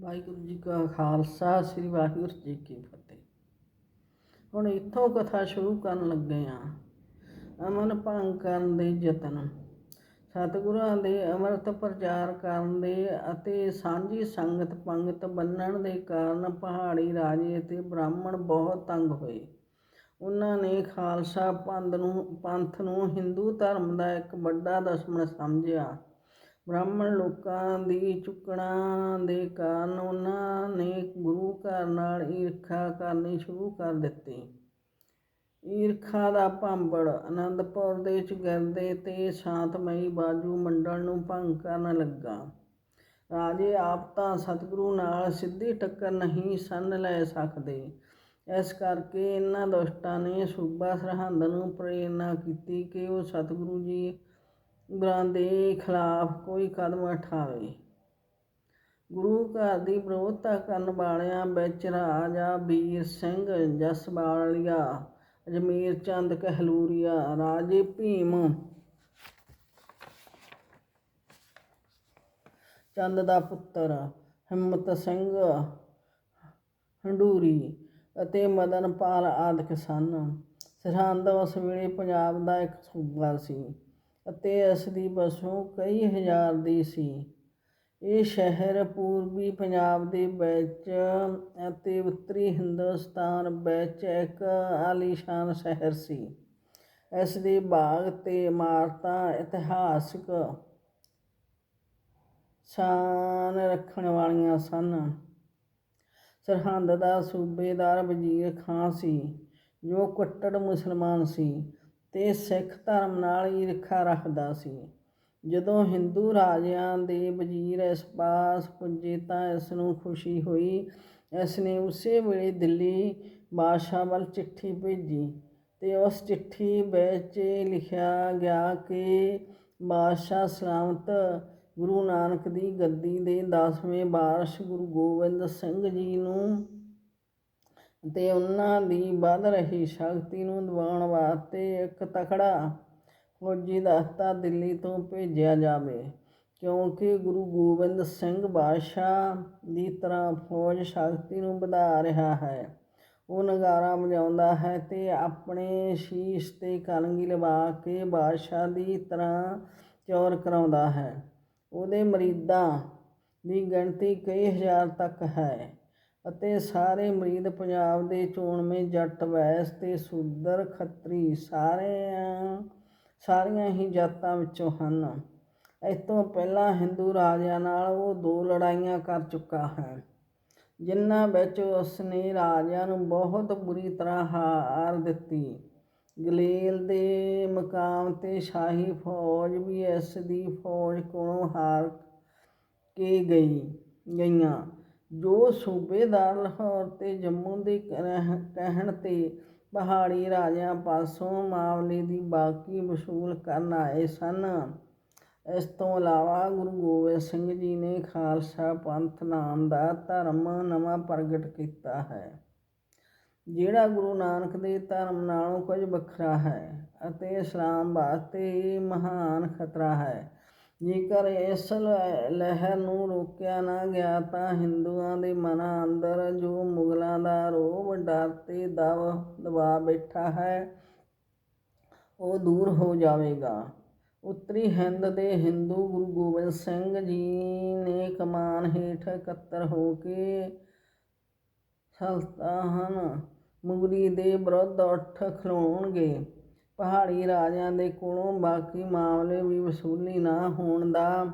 ਵਾਹਿਗੁਰੂ ਜੀ ਕਾ ਖਾਲਸਾ, ਸ੍ਰੀ ਵਾਹਿਗੁਰੂ ਜੀ ਕੀ ਫਤਿਹ। ਹੁਣ ਇੱਥੋਂ ਕਥਾ ਸ਼ੁਰੂ ਕਰਨ ਲੱਗੇ ਆ ਅਮਨ ਭੰਗ ਕਰਨ ਦੇ ਯਤਨ। ਸਤਿਗੁਰਾਂ ਦੇ ਅੰਮ੍ਰਿਤ ਪ੍ਰਚਾਰ ਕਰਨ ਦੇ ਅਤੇ ਸਾਂਝੀ ਸੰਗਤ ਪੰਗਤ ਬੰਨਣ ਦੇ ਕਾਰਨ ਪਹਾੜੀ ਰਾਜੇ ਅਤੇ ਬ੍ਰਾਹਮਣ ਬਹੁਤ ਤੰਗ ਹੋਏ। ਉਹਨਾਂ ਨੇ ਖਾਲਸਾ ਪੰਥ ਨੂੰ ਪੰਥ ਨੂੰ ਹਿੰਦੂ ਧਰਮ ਦਾ ਇੱਕ ਵੱਡਾ ਦੁਸ਼ਮਣ ਸਮਝਿਆ। ਬ੍ਰਾਹਮਣ ਲੋਕਾਂ ਦੀ ਚੁੱਕਣਾ ਦੇ ਕਾਰਨ ਉਹਨਾਂ ਨੇ ਗੁਰੂ ਘਰ ਨਾਲ ਈਰਖਾ ਕਰਨੀ ਸ਼ੁਰੂ ਕਰ ਦਿੱਤੀ। ਈਰਖਾ ਦਾ ਭਾਂਬੜ ਆਨੰਦਪੁਰ ਦੇ ਚਗਿਰਦੇ ਤੇ ਸ਼ਾਂਤਮਈ ਬਾਜੂ ਮੰਡਲ ਨੂੰ ਭੰਗ ਕਰਨ ਲੱਗਾ। ਰਾਜੇ ਆਪ ਤਾਂ ਸਤਿਗੁਰੂ ਨਾਲ ਸਿੱਧੀ ਟੱਕਰ ਨਹੀਂ ਸਨ ਲੈ ਸਕਦੇ। ਇਸ ਕਰਕੇ ਇਹਨਾਂ ਦੁਸ਼ਟਾਂ ਨੇ ਸੂਬਾ ਸਰਹੰਦ ਨੂੰ ਪ੍ਰੇਰਨਾ ਕੀਤੀ ਕਿ ਉਹ ਸਤਿਗੁਰੂ ਜੀ ਗੁਰਾਂ ਦੇ ਖਿਲਾਫ ਕੋਈ ਕਦਮ ਉਠਾਵੇ। ਗੁਰੂ ਘਰ ਦੀ ਵਿਰੋਧਤਾ ਕਰਨ ਵਾਲਿਆਂ ਵਿੱਚ ਰਾਜਾ ਵੀਰ ਸਿੰਘ ਜਸਵਾਲੀਆ ਅਜਮੇਰ ਚੰਦ ਕਹਿਲੂਰੀਆ, ਰਾਜੇ ਭੀਮ ਚੰਦ ਦਾ ਪੁੱਤਰ, ਹਿੰਮਤ ਸਿੰਘ ਹੰਡੂਰੀ ਅਤੇ ਮਦਨ ਪਾਲ ਆਦਿਕ ਸਨ। ਸਰਹੰਦ ਉਸ ਵੇਲੇ ਪੰਜਾਬ ਦਾ ਇੱਕ ਸੂਬਾ ਸੀ। ਅਤੇ ਇਸ ਦੀ ਵਸੋਂ ਕਈ ਹਜ਼ਾਰ ਦੀ ਸੀ। ਇਹ ਸ਼ਹਿਰ ਪੂਰਬੀ ਪੰਜਾਬ ਦੇ ਵਿੱਚ ਅਤੇ ਉੱਤਰੀ ਹਿੰਦੁਸਤਾਨ ਵਿੱਚ ਇੱਕ ਆਲੀਸ਼ਾਨ ਸ਼ਹਿਰ ਸੀ। ਇਸ ਦੇ ਬਾਗ ਤੇ ਇਮਾਰਤਾਂ ਇਤਿਹਾਸਕ ਸ਼ਾਨ ਰੱਖਣ ਵਾਲੀਆਂ ਸਨ। ਸਰਹੰਦ ਦਾ ਸੂਬੇਦਾਰ ਵਜ਼ੀਰ ਖਾਂ ਸੀ, ਜੋ ਕੱਟੜ ਮੁਸਲਮਾਨ ਸੀ। ਤੇ ਸਿੱਖ ਧਰਮ ਨਾਲ ਈਰਖਾ ਰੱਖਦਾ ਸੀ। ਜਦੋਂ ਹਿੰਦੂ ਰਾਜਿਆਂ ਦੇ ਵਜ਼ੀਰ ਇਸ ਪਾਸ ਪੁੱਜੇ ਤਾਂ ਇਸ ਨੂੰ ਖੁਸ਼ੀ ਹੋਈ। ਇਸ ਨੇ ਉਸੇ ਵੇਲੇ ਦਿੱਲੀ ਬਾਦਸ਼ਾਹ ਵੱਲ ਚਿੱਠੀ ਭੇਜੀ ਤੇ ਉਸ ਚਿੱਠੀ ਵਿੱਚ ਲਿਖਿਆ ਗਿਆ ਕਿ ਬਾਦਸ਼ਾਹ ਸਲਾਮਤ ਗੁਰੂ ਨਾਨਕ ਦੀ ਗੱਦੀ ਦੇ 10ਵੇਂ ਵਾਰਸ਼ ਗੁਰੂ ਗੋਬਿੰਦ ਸਿੰਘ ਜੀ ਨੂੰ ਤੇ ਉਹਨਾਂ ਦੀ ਵੱਧ ਰਹੀ ਸ਼ਕਤੀ ਨੂੰ ਦਿਵਾਉਣ ਵਾਸਤੇ ਇੱਕ ਤਕੜਾ ਫੌਜੀ ਦਸਤਾ ਦਿੱਲੀ ਤੋਂ ਭੇਜਿਆ ਜਾਵੇ, ਕਿਉਂਕਿ ਗੁਰੂ ਗੋਬਿੰਦ ਸਿੰਘ ਬਾਦਸ਼ਾਹ ਦੀ ਤਰ੍ਹਾਂ ਫੌਜ ਸ਼ਕਤੀ ਨੂੰ ਵਧਾ ਰਿਹਾ ਹੈ। ਉਹ ਨਗਾਰਾ ਵਜਾਉਂਦਾ ਹੈ ਤੇ ਆਪਣੇ ਸ਼ੀਸ਼ ਤੇ ਕਲੰਗੀ ਲਵਾ ਕੇ ਬਾਦਸ਼ਾਹ ਦੀ ਤਰ੍ਹਾਂ ਚੌਰ ਕਰਾਉਂਦਾ ਹੈ। ਉਹਦੇ ਮਰੀਦਾਂ ਦੀ ਗਿਣਤੀ ਕਈ ਹਜ਼ਾਰ ਤੱਕ ਹੈ। ਅਤੇ ਸਾਰੇ ਮਰੀਦ ਪੰਜਾਬ ਦੇ ਚੋਣਵੇਂ ਜੱਟ ਵੈਸ ਤੇ ਸੂਦਰ ਖੱਤਰੀ ਸਾਰਿਆਂ, ਸਾਰੀਆਂ ਹੀ ਜਾਤਾਂ ਵਿੱਚੋਂ ਹਨ। ਇਸ ਤੋਂ ਪਹਿਲਾਂ ਹਿੰਦੂ ਰਾਜਿਆਂ ਨਾਲ ਉਹ ਦੋ ਲੜਾਈਆਂ ਕਰ ਚੁੱਕਾ ਹੈ, ਜਿਨ੍ਹਾਂ ਵਿੱਚ ਉਸ ਨੇ ਰਾਜਿਆਂ ਨੂੰ ਬਹੁਤ ਬੁਰੀ ਤਰ੍ਹਾਂ ਹਾਰ ਦਿੱਤੀ। ਗਲੇਲ ਦੇ ਮਕਾਮ ਤੇ ਸ਼ਾਹੀ ਫੌਜ ਵੀ ਇਸ ਦੀ ਫੌਜ ਕੋਲੋਂ ਹਾਰ ਕੇ ਗਈ ਗਈਆਂ। ਜੋ ਸੂਬੇਦਾਰ ਲਾਹੌਰ ਤੇ ਜੰਮੂ ਦੇ ਕਹਿ- ਕਹਿਣ ਤੇ ਪਹਾੜੀ ਰਾਜਿਆਂ ਪਾਸੋਂ ਮਾਮਲੇ ਦੀ ਬਾਕੀ ਵਸੂਲ ਕਰਨ ਆਏ ਸਨ। ਇਸ ਤੋਂ ਇਲਾਵਾ ਗੁਰੂ ਗੋਬਿੰਦ ਸਿੰਘ ਜੀ ਨੇ ਖਾਲਸਾ ਪੰਥ ਨਾਮ ਦਾ ਧਰਮ ਨਵਾਂ ਪ੍ਰਗਟ ਕੀਤਾ ਹੈ, ਜਿਹੜਾ ਗੁਰੂ ਨਾਨਕ ਦੇ ਧਰਮ ਨਾਲੋਂ ਕੁਝ ਵੱਖਰਾ ਹੈ ਅਤੇ ਇਸਲਾਮ ਵਾਸਤੇ ਇਹ ਮਹਾਨ ਖਤਰਾ ਹੈ। ਜੇਕਰ ਇਸ ਲ- ਲਹਿਰ ਨੂੰ ਰੋਕਿਆ ਨਾ ਗਿਆ ਤਾਂ ਹਿੰਦੂਆਂ ਦੇ ਮਨਾਂ ਅੰਦਰ ਜੋ ਮੁਗਲਾਂ ਦਾ ਰੋਹ ਡਰ ਤੇ ਦਬ, ਦਬਾ ਬੈਠਾ ਹੈ, ਉਹ ਦੂਰ ਹੋ ਜਾਵੇਗਾ। ਉੱਤਰੀ ਹਿੰਦ ਦੇ ਹਿੰਦੂ ਗੁਰੂ ਗੋਬਿੰਦ ਸਿੰਘ ਜੀ ਨੇ ਕਮਾਨ ਹੇਠ ਇਕੱਤਰ ਹੋ ਕੇ ਸਲਤਾਨ ਮੁਗਲੀ ਦੇ ਵਿਰੁੱਧ ਉੱਠ ਖਲੋਣਗੇ। ਪਹਾੜੀ ਰਾਜਿਆਂ ਦੇ ਕੋਲੋਂ ਬਾਕੀ ਮਾਮਲੇ ਵੀ ਵਸੂਲੀ ਨਾ ਹੋਣ ਦਾ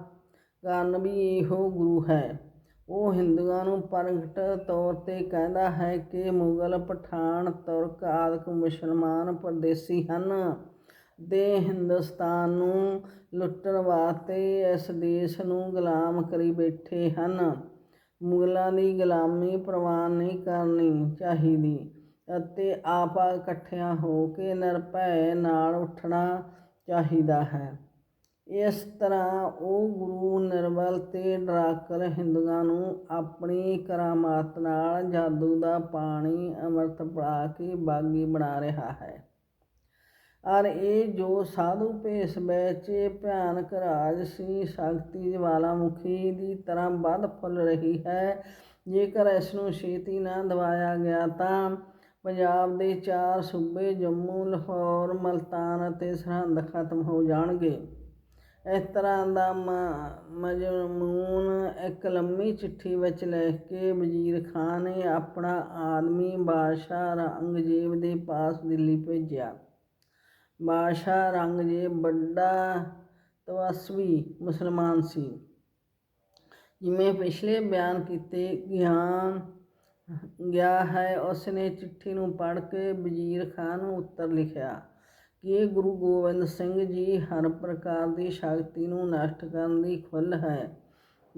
ਕਾਰਨ ਵੀ ਇਹੋ ਗੁਰੂ ਹੈ। ਉਹ ਹਿੰਦੂਆਂ ਨੂੰ ਪ੍ਰਗਟ ਤੌਰ ਤੇ ਕਹਿੰਦਾ ਹੈ ਕਿ ਮੁਗਲ, ਪਠਾਨ, ਤੁਰਕ ਆਦਿਕ ਮੁਸਲਮਾਨ ਪਰਦੇਸੀ ਹਨ ਦੇ ਹਿੰਦੁਸਤਾਨ ਨੂੰ ਲੁੱਟਣ ਵਾਸਤੇ ਇਸ ਦੇਸ਼ ਨੂੰ ਗੁਲਾਮ ਕਰੀ ਬੈਠੇ ਹਨ। ਮੁਗਲਾਂ ਦੀ ਗੁਲਾਮੀ ਪ੍ਰਵਾਨ ਨਹੀਂ ਕਰਨੀ ਚਾਹੀਦੀ। ਅਤੇ ਆਪ ਇਕੱਠਿਆਂ ਹੋ ਕੇ ਨਿਰਭੈ ਨਾਲ ਉੱਠਣਾ ਚਾਹੀਦਾ ਹੈ। ਇਸ ਤਰ੍ਹਾਂ ਉਹ ਗੁਰੂ ਨਿਰਬਲ ਤੇ ਡਰਾਕਰ ਹਿੰਦੂਆਂ ਨੂੰ ਆਪਣੀ ਕਰਾਮਾਤ ਨਾਲ ਜਾਦੂ ਦਾ ਪਾਣੀ ਅੰਮ੍ਰਿਤ ਪਿਲਾ ਕੇ ਬਾਗੀ ਬਣਾ ਰਿਹਾ ਹੈ। ਔਰ ਇਹ ਜੋ ਸਾਧੂ ਭੇਸ ਵਿੱਚ ਭਿਆਨਕ ਰਾਜ ਸੀ ਸ਼ਕਤੀ ਜਵਾਲਾਮੁਖੀ ਦੀ ਤਰ੍ਹਾਂ ਵੱਧ ਫੁੱਲ ਰਹੀ ਹੈ, ਜੇਕਰ ਇਸ ਨੂੰ ਛੇਤੀ ਨਾ ਦਵਾਇਆ ਗਿਆ ਤਾਂ ਪੰਜਾਬ ਦੇ ਚਾਰ ਸੂਬੇ ਜੰਮੂ, ਲਾਹੌਰ, ਮਲਤਾਨ ਅਤੇ ਸਰਹੰਦ ਖਤਮ ਹੋ ਜਾਣਗੇ। ਇਸ ਤਰ੍ਹਾਂ ਦਾ ਮ- ਮਜ਼ਮੂਨ ਇੱਕ ਲੰਮੀ ਚਿੱਠੀ ਵਿੱਚ ਲਿਖ ਕੇ ਵਜ਼ੀਰ ਖਾਨ ਨੇ ਆਪਣਾ ਆਦਮੀ ਬਾਦਸ਼ਾਹ ਔਰੰਗਜ਼ੇਬ ਦੇ ਪਾਸ ਦਿੱਲੀ ਭੇਜਿਆ। ਬਾਦਸ਼ਾਹ ਔਰੰਗਜ਼ੇਬ ਵੱਡਾ, ਤਵਸਵੀ ਮੁਸਲਮਾਨ ਸੀ। ਜਿਵੇਂ ਪਿਛਲੇ ਬਿਆਨ ਕੀਤੇ ਗਿਆਨ ਗਿਆ ਹੈ ਉਸ ਨੇ ਚਿੱਠੀ ਨੂੰ ਪੜ੍ਹ ਕੇ ਵਜ਼ੀਰ ਖਾਨ ਨੂੰ ਉੱਤਰ ਲਿਖਿਆ ਕਿ ਇਹ ਗੁਰੂ ਗੋਬਿੰਦ ਸਿੰਘ ਜੀ ਹਰ ਪ੍ਰਕਾਰ ਦੀ ਸ਼ਕਤੀ ਨੂੰ ਨਸ਼ਟ ਕਰਨ ਦੀ ਖੁੱਲ੍ਹ ਹੈ।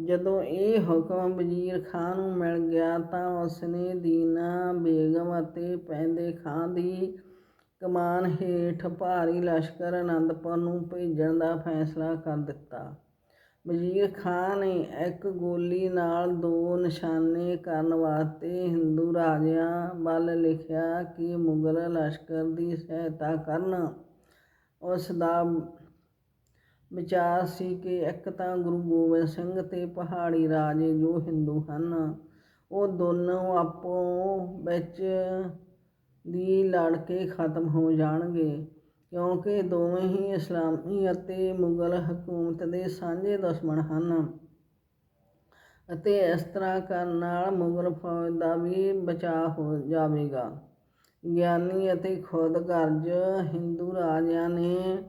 ਜਦੋਂ ਇਹ ਹੁਕਮ ਵਜ਼ੀਰ ਖਾਨ ਨੂੰ ਮਿਲ ਗਿਆ ਤਾਂ ਉਸ ਨੇ ਦੀਨਾ, ਬੇਗਮ ਅਤੇ ਪੈਂਦੇ ਖਾਂ ਦੀ ਕਮਾਨ ਹੇਠ ਭਾਰੀ ਲਸ਼ਕਰ ਅਨੰਦਪੁਰ ਨੂੰ ਭੇਜਣ ਦਾ ਫੈਸਲਾ ਕਰ ਦਿੱਤਾ। ਵਜ਼ੀਰ ਖਾਂ ਨੇ ਇੱਕ ਗੋਲੀ ਨਾਲ ਦੋ ਨਿਸ਼ਾਨੇ ਕਰਨ ਵਾਸਤੇ ਹਿੰਦੂ ਰਾਜਿਆਂ ਵੱਲ ਲਿਖਿਆ ਕਿ ਮੁਗਲ ਲਸ਼ਕਰ ਦੀ ਸਹਾਇਤਾ ਕਰਨ। ਉਸ ਦਾ ਵਿਚਾਰ ਸੀ ਕਿ ਇੱਕ ਤਾਂ ਗੁਰੂ ਗੋਬਿੰਦ ਸਿੰਘ ਤੇ ਪਹਾੜੀ ਰਾਜੇ ਜੋ ਹਿੰਦੂ ਹਨ, ਉਹ ਦੋਨੋਂ ਆਪੋ ਵਿੱਚ ਦੀ ਲੜ ਕੇ ਖਤਮ ਹੋ ਜਾਣਗੇ। ਕਿਉਂਕਿ ਦੋਵੇਂ ਹੀ ਇਸਲਾਮੀ ਅਤੇ ਮੁਗਲ ਹਕੂਮਤ ਦੇ ਸਾਂਝੇ ਦੁਸ਼ਮਣ ਹਨ। ਅਤੇ ਇਸ ਤਰ੍ਹਾਂ ਕਰਨ ਨਾਲ ਮੁਗਲ ਫੌਜ ਦਾ ਵੀ ਬਚਾਅ ਹੋ ਜਾਵੇਗਾ। ਗਿਆਨੀ ਅਤੇ ਖੁਦਗਰਜ਼ ਹਿੰਦੂ ਰਾਜਿਆਂ ਨੇ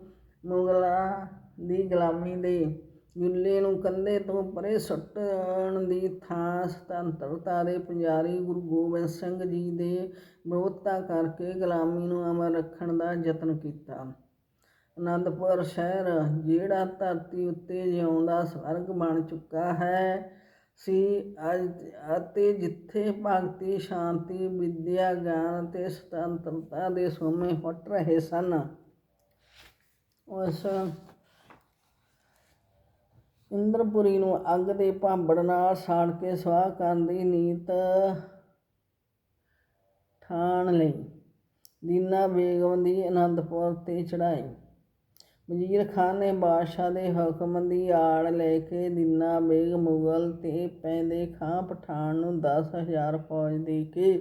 ਮੁਗਲਾਂ ਦੀ ਗੁਲਾਮੀ ਦੇ ਜੁੱਲੇ ਨੂੰ ਕੰਧੇ ਤੋਂ ਪਰੇ ਸੁੱਟਣ ਦੀ ਥਾਂ ਸੁਤੰਤਰਤਾ ਦੇ ਪੁਜਾਰੀ ਗੁਰੂ ਗੋਬਿੰਦ ਸਿੰਘ ਜੀ ਦੇ ਵਿਰੋਧਤਾ ਕਰਕੇ ਗੁਲਾਮੀ ਨੂੰ ਅਮਰ ਰੱਖਣ ਦਾ ਯਤਨ ਕੀਤਾ। ਅਨੰਦਪੁਰ ਸ਼ਹਿਰ, ਜਿਹੜਾ ਧਰਤੀ ਉੱਤੇ ਜਿਉਂਦਾ ਸਵਰਗ ਬਣ ਚੁੱਕਾ ਹੈ, ਸੀ ਅੱਜ ਅਤੇ ਜਿੱਥੇ ਭਗਤੀ, ਸ਼ਾਂਤੀ, ਵਿਦਿਆ, ਗਿਆਨ ਅਤੇ ਸੁਤੰਤਰਤਾ ਦੇ ਸੋਮੇ ਫੁੱਟ ਰਹੇ ਸਨ, ਉਸ ਇੰਦਰਪੁਰੀ ਨੂੰ ਅੱਗ ਦੇ ਭਾਂਬੜ ਨਾਲ ਸਾੜ ਕੇ ਸਵਾਹ ਕਰਨ ਦੀ ਨੀਤ ਠਾਣ ਲਈ। ਦੀਨਾ ਬੇਗਮ ਦੀ ਅਨੰਦਪੁਰ ਤੇ ਚੜਾਈ ਵਜ਼ੀਰ ਖਾਨ ਨੇ ਬਾਦਸ਼ਾਹ ਦੇ ਹੁਕਮ ਦੀ ਆੜ ਲੈ ਕੇ ਦੀਨਾ ਬੇਗ ਮੁਗਲ ਤੇ ਪੈਂਦੇ ਖਾਂ ਪਠਾਨ ਨੂੰ 10000 ਫੌਜ ਦੇ ਕੇ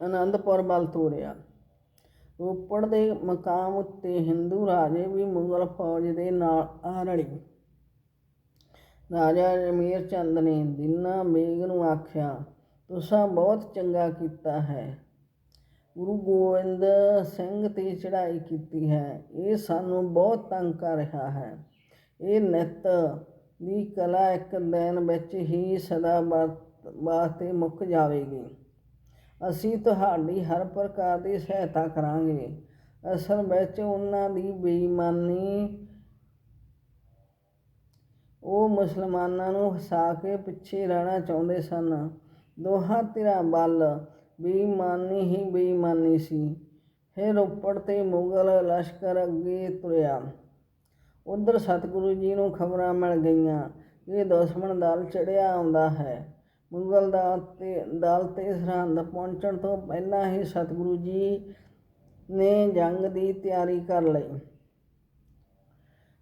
ਅਨੰਦਪੁਰ ਵੱਲ ਤੋਰਿਆ। ਰੋਪੜ ਦੇ ਮਕਾਮ ਉੱਤੇ ਹਿੰਦੂ ਰਾਜੇ ਵੀ ਮੁਗਲ ਫੌਜ ਦੇ ਨਾਲ ਆ ਰਲੇ ਰਾਜਾ ਜਮੀਰ ਚੰਦ ਨੇ ਦੀਨਾ ਬੇਗ ਨੂੰ ਆਖਿਆ ਤੁਸੀਂ ਬਹੁਤ ਚੰਗਾ ਕੀਤਾ ਹੈ ਗੁਰੂ ਗੋਬਿੰਦ ਸਿੰਘ ਤੇ ਚੜ੍ਹਾਈ ਕੀਤੀ ਹੈ ਇਹ ਸਾਨੂੰ ਬਹੁਤ ਤੰਗ ਕਰ ਰਿਹਾ ਹੈ ਇਹ ਨਿਤ ਦੀ ਕਲਾ ਇੱਕ ਦਿਨ ਵਿੱਚ ਹੀ ਸਦਾ ਵਰਤ- ਵਾਸਤੇ ਮੁੱਕ ਜਾਵੇਗੀ ਅਸੀਂ ਤੁਹਾਡੀ ਹਰ ਪ੍ਰਕਾਰ ਦੀ ਸਹਾਇਤਾ ਕਰਾਂਗੇ। ਅਸਲ ਵਿੱਚ ਉਹਨਾਂ ਦੀ ਬੇਈਮਾਨੀ ਉਹ ਮੁਸਲਮਾਨਾਂ ਨੂੰ ਹਸਾ ਕੇ ਪਿੱਛੇ ਰਹਿਣਾ ਚਾਹੁੰਦੇ ਸਨ। ਦੋਹਾਂ ਧਿਰਾਂ ਵੱਲ ਬੇਈਮਾਨੀ ਹੀ ਬੇਈਮਾਨੀ ਸੀ। ਫਿਰ ਰੋਪੜ ਤੇ ਮੁਗਲ ਲਸ਼ਕਰ ਅੱਗੇ ਤੁਰਿਆ। ਉਧਰ ਸਤਿਗੁਰੂ ਜੀ ਨੂੰ ਖਬਰਾਂ ਮਿਲ ਗਈਆਂ। ਕਿ ਦੁਸ਼ਮਣ ਦਲ ਚੜਿਆ ਆਉਂਦਾ ਹੈ। ਮੁਗਲ ਦਾ ਤੇ, ਦਲ ਤੇ ਸਰਹੰਦ ਪਹੁੰਚਣ ਤੋਂ ਪਹਿਲਾਂ ਹੀ ਸਤਿਗੁਰੂ ਜੀ ਨੇ ਜੰਗ ਦੀ ਤਿਆਰੀ ਕਰ ਲਈ।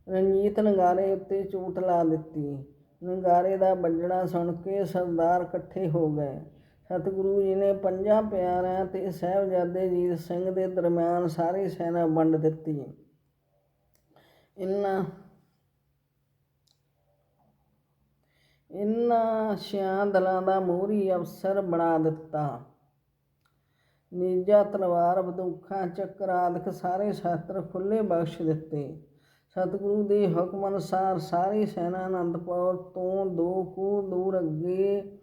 ਰਣਜੀਤ ਨਗਾਰੇ ਉੱਤੇ ਚੋਟ ਲਾ ਦਿੱਤੀ। ਨਗਾਰੇ ਦਾ ਵੱਜਣਾ ਸੁਣ ਕੇ ਸਰਦਾਰ ਇਕੱਠੇ ਹੋ ਗਏ। ਸਤਿਗੁਰੂ ਜੀ ਨੇ ਪੰਜਾਂ ਪਿਆਰਿਆਂ ਤੇ ਸਾਹਿਬਜ਼ਾਦੇ ਜੀਤ ਸਿੰਘ ਦੇ ਦਰਮਿਆਨ ਸਾਰੀ ਸੈਨਾ ਵੰਡ ਦਿੱਤੀ। ਇਹਨਾਂ ਇਹਨਾਂ ਛਿਆਂ ਦਲਾਂ ਦਾ ਮੋਹਰੀ ਅਫਸਰ ਬਣਾ ਦਿੱਤਾ। ਨੇਜਾ ਤਲਵਾਰ, ਬੰਦੂਕਾਂ, ਚੱਕਰ ਆਦਿਕ ਸਾਰੇ ਸ਼ਾਸਤਰ ਖੁੱਲੇ ਬਖਸ਼ ਦਿੱਤੇ। ਸਤਿਗੁਰੂ ਦੇ ਹੁਕਮ ਅਨੁਸਾਰ ਸਾਰੀ ਸੈਨਾ ਅਨੰਦਪੁਰ ਤੋਂ ਦੋ ਕੁ ਦੂਰ ਅੱਗੇ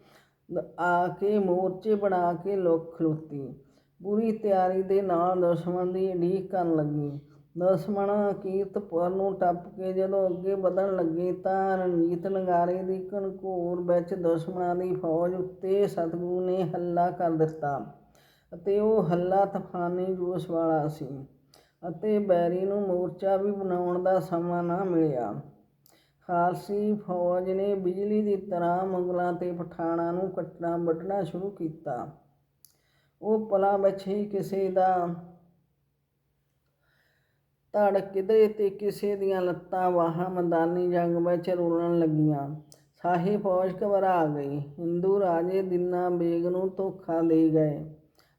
ਆ ਕੇ ਮੋਰਚੇ ਬਣਾ ਕੇ ਲੁਕ ਖਲੋਤੀ। ਪੂਰੀ ਤਿਆਰੀ ਦੇ ਨਾਲ ਦੁਸ਼ਮਣ ਦੀ ਉਡੀਕ ਕਰਨ ਲੱਗੀ। ਦੁਸ਼ਮਣ ਕੀਰਤਪੁਰ ਨੂੰ ਟੱਪ ਕੇ ਜਦੋਂ ਅੱਗੇ ਵਧਣ ਲੱਗੇ ਤਾਂ ਰਣਜੀਤ ਲੰਗਾਰੇ ਦੀ ਘਨਘੋਰ ਵਿੱਚ ਦੁਸ਼ਮਣਾਂ ਦੀ ਫੌਜ ਉੱਤੇ ਸਤਿਗੁਰੂ ਨੇ ਹੱਲਾ ਕਰ ਦਿੱਤਾ ਅਤੇ ਉਹ ਹੱਲਾ ਤਫਾਨੀ ਜੋਸ਼ ਵਾਲਾ ਸੀ ਅਤੇ ਬੈਰੀ ਨੂੰ ਮੋਰਚਾ ਵੀ ਬਣਾਉਣ ਦਾ ਸਮਾਂ ਨਾ ਮਿਲਿਆ। ਖਾਲਸੀ ਫੌਜ ਨੇ ਬਿਜਲੀ ਦੀ ਤਰ੍ਹਾਂ ਮੁਗਲਾਂ ਤੇ ਪਠਾਣਾਂ ਨੂੰ ਕੱਟਣਾ ਵੱਢਣਾ ਸ਼ੁਰੂ ਕੀਤਾ। ਉਹ ਪਲਾਂ ਵਿੱਚ ਹੀ ਕਿਸੇ ਦਾ ਧੜ ਕਿਧਰੇ ਤੇ ਕਿਸੇ ਦੀਆਂ ਲੱਤਾਂ ਬਾਹਾਂ ਮੈਦਾਨੀ ਜੰਗ ਵਿੱਚ ਰੋਲਣ ਲੱਗੀਆਂ। ਸ਼ਾਹੀ ਫੌਜ ਘਬਰਾ ਗਈ ਹਿੰਦੂ ਰਾਜੇ ਦਿਨਾ ਬੇਗ ਨੂੰ ਧੋਖਾ ਦੇ ਗਏ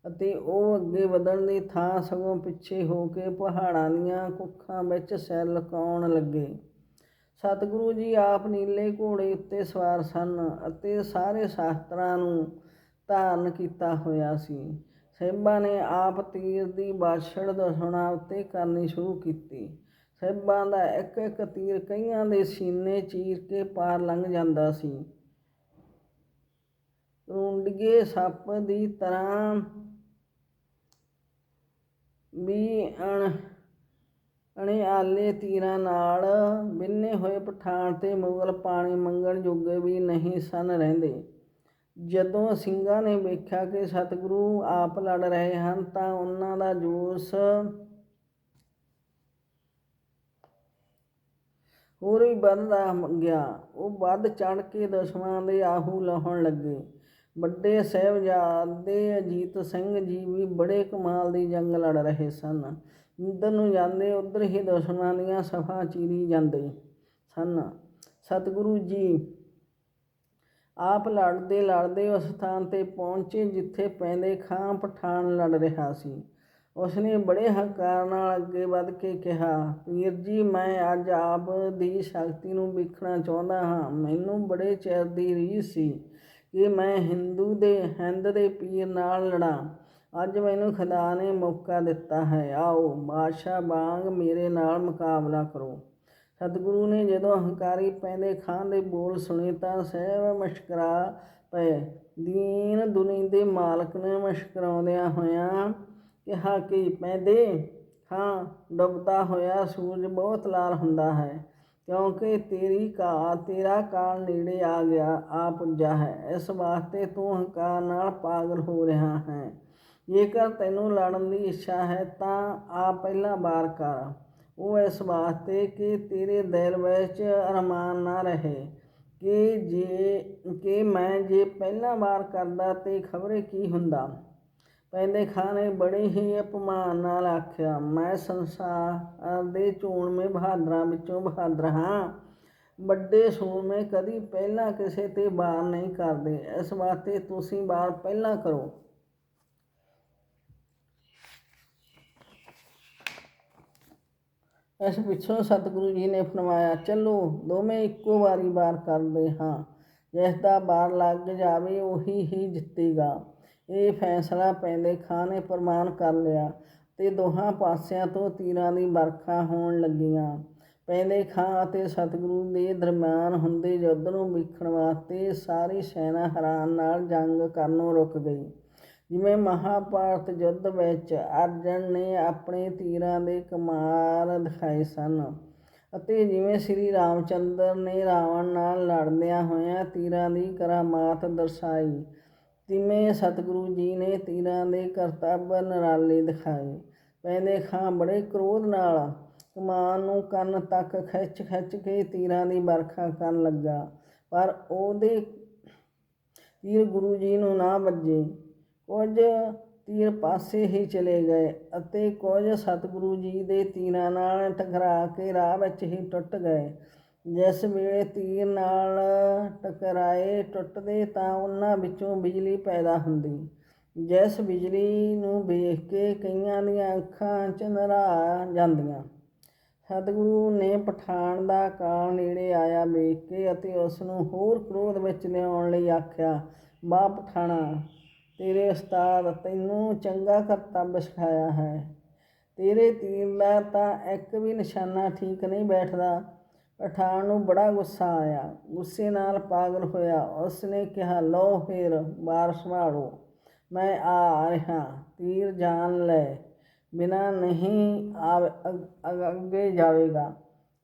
ਅਤੇ ਉਹ ਅੱਗੇ ਵਧਣ ਦੀ ਥਾਂ ਸਗੋਂ ਪਿੱਛੇ ਹੋ ਕੇ ਪਹਾੜਾਂ ਦੀਆਂ ਕੁੱਖਾਂ ਵਿੱਚ ਸਿਰ ਲੁਕਾਉਣ ਲੱਗੇ। ਸਤਿਗੁਰੂ ਜੀ ਆਪ ਨੀਲੇ ਘੋੜੇ ਉੱਤੇ ਸਵਾਰ ਸਨ ਅਤੇ ਸਾਰੇ ਸ਼ਾਸਤਰਾਂ ਨੂੰ ਧਾਰਨ ਕੀਤਾ ਹੋਇਆ ਸੀ। ਸਾਹਿਬਾਂ ਨੇ ਆਪ ਤੀਰ ਦੀ ਬਾਛੜ ਦੁਸ਼ਮਣਾਂ ਉੱਤੇ ਕਰਨੀ ਸ਼ੁਰੂ ਕੀਤੀ। ਸਾਹਿਬਾਂ ਦਾ ਇੱਕ ਇੱਕ ਤੀਰ ਕਈਆਂ ਦੇ ਸੀਨੇ ਚੀਰ ਕੇ ਪਾਰ ਲੰਘ ਜਾਂਦਾ ਸੀ। ਰੁੰਡਗੇ ਸੱਪ ਦੀ ਤਰ੍ਹਾਂ ਵੀ ਅਣ ਅਣੇ ਆਲੇ ਤੀਰਾਂ ਨਾਲ ਬਿੰਨੇ ਹੋਏ ਪਠਾਨ ਤੇ ਮੁਗਲ ਪਾਣੀ ਮੰਗਣ ਜੋਗੇ ਵੀ ਨਹੀਂ ਸਨ ਰਹਿੰਦੇ। ਜਦੋਂ ਸਿੰਘਾਂ ਨੇ ਵੇਖਿਆ ਕਿ ਸਤਿਗੁਰੂ ਆਪ ਲੜ ਰਹੇ ਹਨ ਤਾਂ ਉਹਨਾਂ ਦਾ ਜੋਸ਼ ਹੋਰ ਵੀ ਵੱਧਦਾ ਗਿਆ। ਉਹ ਵੱਧ ਚੜ ਕੇ ਦੁਸ਼ਮਣਾਂ ਦੇ ਆਹੂ ਲਾਹੁਣ ਲੱਗੇ। ਵੱਡੇ ਸਾਹਿਬਜ਼ਾਦੇ ਅਜੀਤ ਸਿੰਘ ਜੀ ਵੀ ਬੜੇ ਕਮਾਲ ਦੀ ਜੰਗ ਲੜ ਰਹੇ ਸਨ। ਜਿੱਧਰ ਨੂੰ ਜਾਂਦੇ ਉੱਧਰ ਹੀ ਦੁਸ਼ਮਣਾਂ ਦੀਆਂ ਸਫਾ ਚੀਰੀ ਜਾਂਦੇ ਸਨ। ਸਤਿਗੁਰੂ ਜੀ ਆਪ ਲੜਦੇ ਲੜਦੇ ਉਸ ਸਥਾਨ ਤੇ ਪਹੁੰਚੇ ਜਿੱਥੇ ਪੈਂਦੇ ਖਾਂ ਪਠਾਨ ਲੜ ਰਿਹਾ ਸੀ। ਉਸਨੇ ਬੜੇ ਹੰਕਾਰ ਨਾਲ ਅੱਗੇ ਵੱਧ ਕੇ ਕਿਹਾ, ਵੀਰ ਜੀ, ਮੈਂ ਅੱਜ ਆਪ ਦੀ ਸ਼ਕਤੀ ਨੂੰ ਵੇਖਣਾ ਚਾਹੁੰਦਾ ਹਾਂ। ਮੈਨੂੰ ਬੜੇ ਚਿਰ ਦੀ ਰੀਸ ਸੀ ਕਿ ਮੈਂ ਹਿੰਦੂ ਦੇ, ਹਿੰਦ ਦੇ ਪੀਰ ਨਾਲ ਲੜਾਂ। ਅੱਜ ਮੈਨੂੰ ਖੁਦਾ ਨੇ ਮੌਕਾ ਦਿੱਤਾ ਹੈ। ਆਓ, ਬਾਦਸ਼ਾਹ ਵਾਂਗ ਮੇਰੇ ਨਾਲ ਮੁਕਾਬਲਾ ਕਰੋ। ਸਤਿਗੁਰੂ ਨੇ ਜਦੋਂ ਹੰਕਾਰੀ ਪੈਂਦੇ ਖਾਂ ਦੇ ਬੋਲ ਸੁਣੇ ਤਾਂ ਸਹਿਬ ਮੁਸ਼ਕਰਾ ਪਏ। ਦੀਨ ਦੁਨੀ ਦੇ ਮਾਲਕ ਨੇ ਮੁਸ਼ਕਰਾਉਂਦਿਆਂ ਹੋਇਆਂ ਕਿਹਾ ਕਿ ਪੈਂਦੇ ਖਾਂ ਡੁੱਬਦਾ ਹੋਇਆ ਸੂਰਜ ਬਹੁਤ ਲਾਲ ਹੁੰਦਾ ਹੈ, ਕਿਉਂਕਿ ਤੇਰੀ ਕਾ ਤੇਰਾ ਕਾਲ ਨੇੜੇ ਆ ਗਿਆ ਆ ਪੁੱਜਾ ਹੈ। ਇਸ ਵਾਸਤੇ ਤੂੰ ਹੰਕਾਰ ਨਾਲ ਪਾਗਲ ਹੋ ਰਿਹਾ ਹੈ। ਜੇਕਰ ਤੈਨੂੰ ਲੜਨ ਦੀ ਇੱਛਾ ਹੈ ਤਾਂ ਆ ਪਹਿਲਾ ਵਾਰ ਕਰ। ਉਹ ਇਸ ਵਾਸਤੇ ਕਿ ਤੇਰੇ ਦਿਲ ਵਿੱਚ ਅਰਮਾਨ ਨਾ ਰਹੇ। ਕਿ ਜੇ, ਕਿ ਮੈਂ ਜੇ ਪਹਿਲਾ ਵਾਰ ਕਰਦਾ ਤੇ ਖਬਰੇ ਕੀ ਹੁੰਦਾ? ਪੈਂਦੇ ਖਾਂ ਨੇ ਬੜੇ ਹੀ ਅਪਮਾਨ ਨਾਲ ਆਖਿਆ, ਮੈਂ ਸੰਸਾਰ ਦੇ ਚੋਣਵੇਂ ਬਹਾਦਰਾਂ ਵਿੱਚੋਂ ਬਹਾਦਰ ਹਾਂ। ਵੱਡੇ ਸੂਰਮੇ ਕਦੀ ਪਹਿਲਾਂ ਕਿਸੇ ਤੇ ਵਾਰ ਨਹੀਂ ਕਰਦੇ। ਇਸ ਵਾਸਤੇ ਤੁਸੀਂ ਵਾਰ ਪਹਿਲਾਂ ਕਰੋ। ਇਸ ਪਿੱਛੋਂ ਸਤਿਗੁਰੂ ਜੀ ਨੇ ਫਰਮਾਇਆ, ਚਲੋ, ਦੋਵੇਂ ਇੱਕੋ ਵਾਰੀ ਵਾਰ ਕਰਦੇ ਹਾਂ। ਜਿਸ ਦਾ ਬਾਰ ਲੱਗ ਜਾਵੇ, ਉਹੀ ਹੀ ਜਿੱਤੇਗਾ। ਇਹ ਫੈਸਲਾ ਪੈਂਦੇ ਖਾਂ ਨੇ ਪ੍ਰਮਾਣ ਕਰ ਲਿਆ ਤੇ ਦੋਹਾਂ ਪਾਸਿਆਂ ਤੋਂ ਤੀਰਾਂ ਦੀ ਵਰਖਾ ਹੋਣ ਲੱਗੀਆਂ। ਪੈਂਦੇ ਖਾਂ ਅਤੇ ਸਤਿਗੁਰੂ ਦੇ ਦਰਮਿਆਨ ਹੁੰਦੇ ਯੁੱਧ ਨੂੰ ਵੇਖਣ ਵਾਸਤੇ ਸਾਰੀ ਸੈਨਾ ਹੈਰਾਨ ਨਾਲ ਜੰਗ ਕਰਨੋਂ ਰੁਕ ਗਈ। ਜਿਵੇਂ ਮਹਾਭਾਰਤ ਯੁੱਧ ਵਿੱਚ ਅਰਜਨ ਨੇ ਆਪਣੇ ਤੀਰਾਂ ਦੇ ਕਮਾਲ ਦਿਖਾਏ ਸਨ ਅਤੇ ਜਿਵੇਂ ਸ੍ਰੀ ਰਾਮਚੰਦਰ ਨੇ ਰਾਵਣ ਨਾਲ ਲੜਦਿਆਂ ਹੋਇਆਂ ਤੀਰਾਂ ਦੀ ਕਰਾਮਾਤ ਦਰਸਾਈ, ਤਿਵੇਂ ਸਤਿਗੁਰੂ ਜੀ ਨੇ ਤੀਰਾਂ ਦੇ ਕਰਤੱਵ ਨਰਾਲੇ ਦਿਖਾਏ। ਪੈਂਦੇ ਖਾਂ ਬੜੇ ਕ੍ਰੋਧ ਨਾਲ ਕਮਾਨ ਨੂੰ ਕੰਨ ਤੱਕ ਖਿੱਚ ਖਿੱਚ ਕੇ ਤੀਰਾਂ ਦੀ ਵਰਖਾ ਕਰਨ ਲੱਗਾ, ਪਰ ਉਹਦੇ ਤੀਰ ਗੁਰੂ ਜੀ ਨੂੰ ਨਾ ਵੱਜੇ। ਕੁਝ ਤੀਰ ਪਾਸੇ ਹੀ ਚਲੇ ਗਏ ਅਤੇ ਕੁਝ ਸਤਿਗੁਰੂ ਜੀ ਦੇ ਤੀਰਾਂ ਨਾਲ ਟਕਰਾ ਕੇ ਰਾਹ ਵਿੱਚ ਹੀ ਟੁੱਟ ਗਏ। ਜਿਸ ਵੇਲੇ ਤੀਰ ਨਾਲ ਟਕਰਾਏ ਟੁੱਟਦੇ ਤਾਂ ਉਹਨਾਂ ਵਿੱਚੋਂ ਬਿਜਲੀ ਪੈਦਾ ਹੁੰਦੀ। ਜਿਸ ਬਿਜਲੀ ਨੂੰ ਵੇਖ ਕੇ ਕਈਆਂ ਦੀਆਂ ਅੱਖਾਂ ਚੰਦਰਾ ਜਾਂਦੀਆਂ। ਸਤਿਗੁਰੂ ਨੇ ਪਠਾਨ ਦਾ ਕਾਲ ਨੇੜੇ ਆਇਆ ਵੇਖ ਕੇ ਅਤੇ ਉਸ ਨੂੰ ਹੋਰ ਕ੍ਰੋਧ ਵਿੱਚ ਲਿਆਉਣ ਲਈ ਆਖਿਆ ਬਾ ਪਠਾਣਾ ਤੇਰੇ ਉਸਤਾਦ ਤੈਨੂੰ ਚੰਗਾ ਕਰਤੱਵ ਸਿਖਾਇਆ ਹੈ। ਤੇਰੇ ਤੀਰ ਦਾ ਤਾਂ ਇੱਕ ਵੀ ਨਿਸ਼ਾਨਾ ਠੀਕ ਨਹੀਂ ਬੈਠਦਾ। ਪਠਾਨ ਨੂੰ ਬੜਾ ਗੁੱਸਾ ਆਇਆ। ਗੁੱਸੇ ਨਾਲ ਪਾਗਲ ਹੋਇਆ। ਉਸ ਨੇ ਕਿਹਾ, ਲਓ ਫੇਰ ਬਾਰ ਸੰਭਾਲੋ। ਮੈਂ ਆ ਰਿਹਾ। ਤੀਰ ਜਾਨ ਲੈ। ਬਿਨਾ ਨਹੀਂ ਆਵੇ ਅੱਗੇ ਜਾਵੇਗਾ।